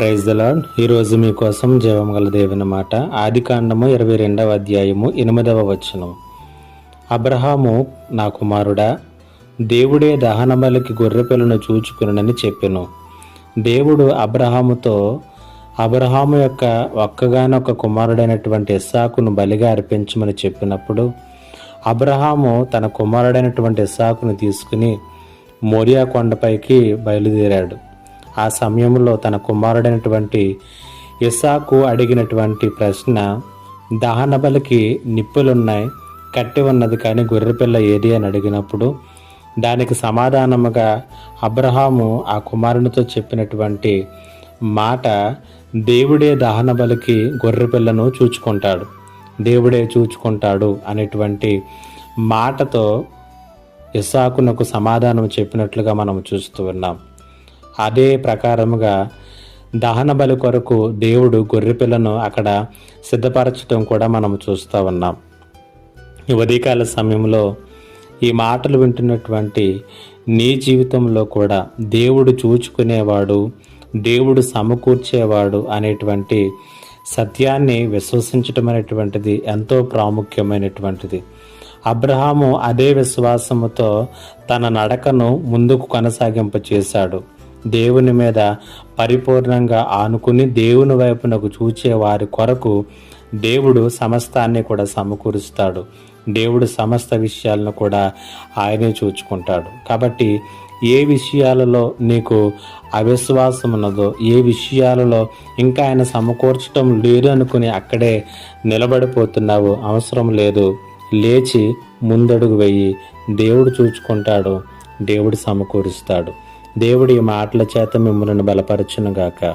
Praise the ఈరోజు మీకోసం జీవం గల దేవుని మాట. ఆది కాండము ఇరవై రెండవ అధ్యాయము ఎనిమిదవ వచనం. అబ్రహాము నా కుమారుడా దేవుడే దహనబలికి గొర్రెపిల్లను చూచుకునని చెప్పెను. దేవుడు అబ్రహాముతో అబ్రహాము యొక్క ఒక్కగానొక్క కుమారుడైనటువంటి ఇస్సాకును బలిగా అర్పించమని చెప్పినప్పుడు అబ్రహాము తన కుమారుడైనటువంటి ఇస్సాకును తీసుకుని మోరియా కొండపైకి బయలుదేరాడు. ఆ సమయంలో తన కుమారుడైనటువంటి ఇసాకు అడిగినటువంటి ప్రశ్న దహనబలికి నిప్పులున్నాయి కట్టి ఉన్నది కానీ గొర్రెపిల్ల ఏది? అని అడిగినప్పుడు దానికి సమాధానముగా అబ్రహాము ఆ కుమారునితో చెప్పినటువంటి మాట దేవుడే దహన బలికి గొర్రెపిల్లను చూచుకుంటాడు దేవుడే చూచుకుంటాడు అనేటువంటి మాటతో ఇసాకునకు సమాధానం చెప్పినట్లుగా మనం చూస్తూ ఉన్నాం. అదే ప్రకారముగా దహన బలి కొరకు దేవుడు గొర్రెపిల్లను అక్కడ సిద్ధపరచడం కూడా మనం చూస్తూ ఉన్నాం. ఉదయకాల సమయంలో ఈ మాటలు వింటున్నటువంటి నీ జీవితంలో కూడా దేవుడు చూచుకునేవాడు దేవుడు సమకూర్చేవాడు అనేటువంటి సత్యాన్ని విశ్వసించటం అనేటువంటిది ఎంతో ప్రాముఖ్యమైనటువంటిది. అబ్రహాము అదే విశ్వాసముతో తన నడకను ముందుకు కొనసాగింప చేశాడు దేవుని మీద పరిపూర్ణంగా ఆనుకుని దేవుని వైపునకు చూచే వారి కొరకు దేవుడు సమస్తాన్ని కూడా సమకూరుస్తాడు. దేవుడు సమస్త విషయాలను కూడా ఆయనే చూచుకుంటాడు. కాబట్టి ఏ విషయాలలో నీకు అవిశ్వాసం ఉన్నదో ఏ విషయాలలో ఇంకా ఆయన సమకూర్చడం లేదు అనుకుని అక్కడే నిలబడిపోతున్నావు అవసరం లేదు. లేచి ముందడుగు వెయ్యి దేవుడు చూచుకుంటాడు. దేవుడు సమకూరుస్తాడు. దేవుడి మాటల చేత మిమ్మల్ని బలపరచునుగాక.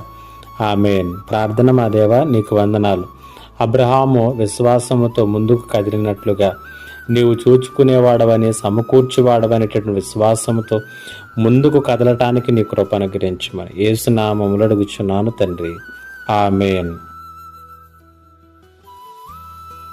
ఆమెన్. ప్రార్థన మా దేవ నీకు వందనాలు. అబ్రహాము విశ్వాసముతో ముందుకు కదిలినట్లుగా నీవు చూచుకునేవాడవని సమకూర్చివాడవనేటటువంటి విశ్వాసముతో ముందుకు కదలటానికి నీ కృప అనుగ్రహించమని ఏసునామములు అడుగుచున్నాను తండ్రి. ఆమెన్.